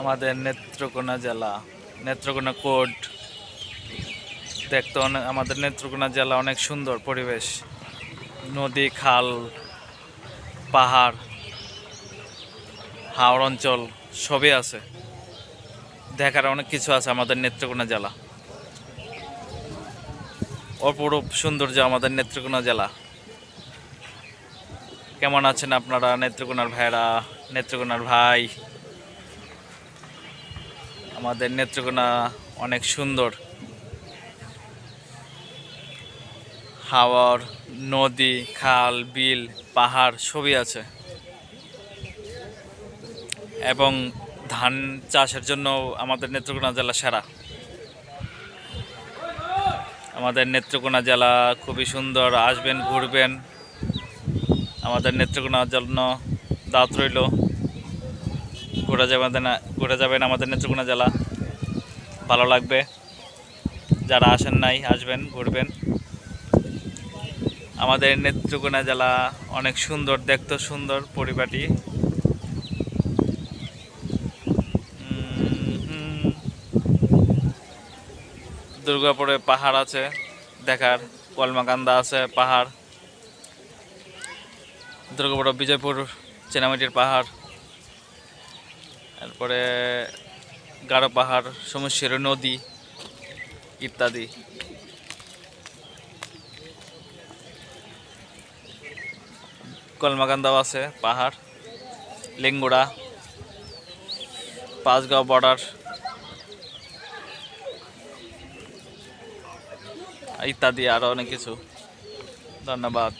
আমাদের নেত্রকোনা জেলা, নেত্রকোনা কোর্ট। দেখতে অনেক আমাদের নেত্রকোনা জেলা অনেক সুন্দর পরিবেশ। নদী, খাল, পাহাড় হাওড় অঞ্চল, সবই আছে। দেখার অনেক কিছু আছে আমাদের নেত্রকোনা জেলা। অপরূপ সৌন্দর্য আমাদের নেত্রকোনা জেলা। কেমন আছেন আপনারা, নেত্রকোনার ভাইরা নেত্রকোনার ভাই? আমাদের নেত্রকোনা অনেক সুন্দর। হাওয়ার নদী, খাল, বিল, পাহাড় সবই আছে। এবং ধান চাষের জন্য আমাদের নেত্রকোনা জেলা সেরা। আমাদের নেত্রকোনা জেলা খুবই সুন্দর, আসবেন, ঘুরবেন। আমাদের নেত্রকোনার জন্য দাঁত রইল। ঘুরে যাবেন না, ঘুরে যাবেন আমাদের নেত্রকোনা জেলা। ভালো লাগবে। যারা আসেন নাই, আসবেন, ঘুরবেন। আমাদের নেত্রকোনা জেলা অনেক সুন্দর দেখতে সুন্দর পরিপাটি দুর্গাপুরে পাহাড় আছে, দেখার। কলমাকান্দা আছে, পাহাড়। দুর্গাপুর বিজয়পুর চেনামাটির পাহাড়। তারপরে গাঢ় পাহাড় সমুদ্রের নদী ইত্যাদি। কলমাকান্দাও আছে, পাহাড়, লিঙ্গুড়া, পাঁচগাঁও বর্ডার ইত্যাদি আরও অনেক কিছু। ধন্যবাদ।